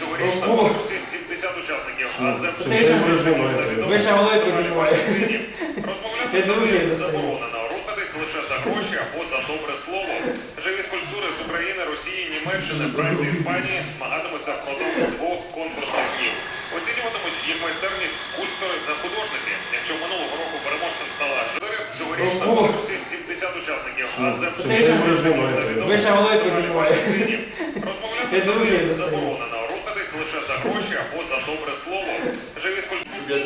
Цьогорічна конкурсі 70 учасників, а це ще Ви ще голови. Розмовляти з другий ними заборонено, рухатись лише за гроші або за добре слово. Живі скульптури з України, Росії, Німеччини, Франції, Іспанії змагатимуться впродовж двох конкурсних днів. Оцінюватимуть їх майстерність скульптори та художники. Якщо минулого року переможцем стала журі, цьогорічна Ого. конкурсі 70 учасників, а це ще Ви ще голови. Розмовляти з другий ними заборонено, лише за гроші або за добре слово. Живі скульптури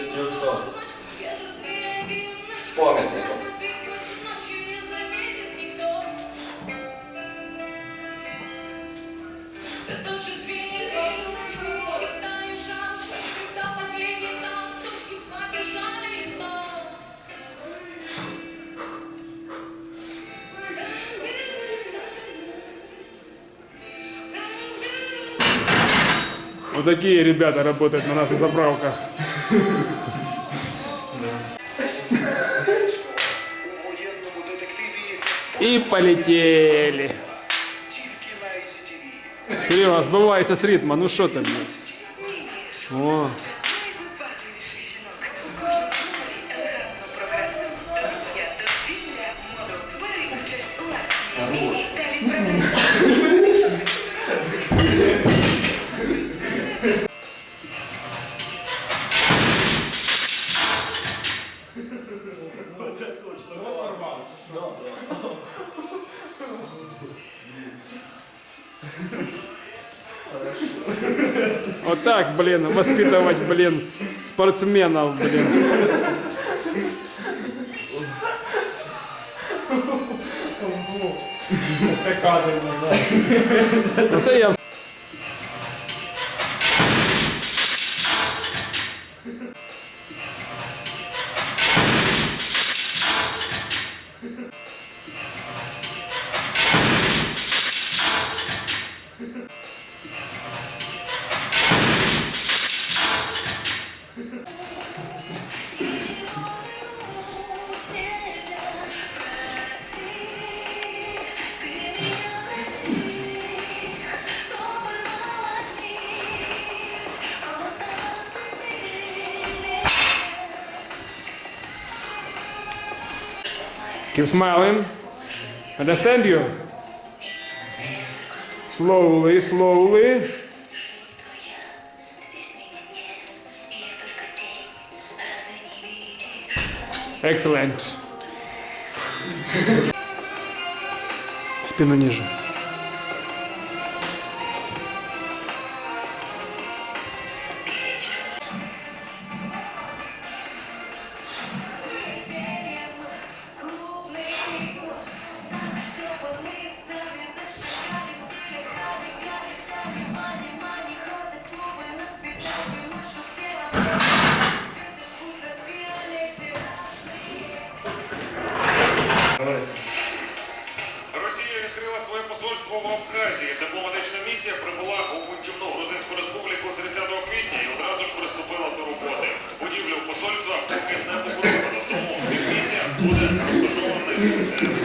Вот такие ребята работают на наших заправках. у воєнному детективі И полетели. тільки на ICTV. Серега, сбывается с ритма, ну что ты, блин? О, вот так, блин, воспитывать, блин, спортсменов, блин. Це кадр назад. Це я Keep smiling. Understand you? Slowly, slowly. Excellent. Спину ниже. відкрила своє посольство в Абхазії. Дипломатична місія прибула у Бунтівну Грузинську республіку 30 квітня і одразу ж приступила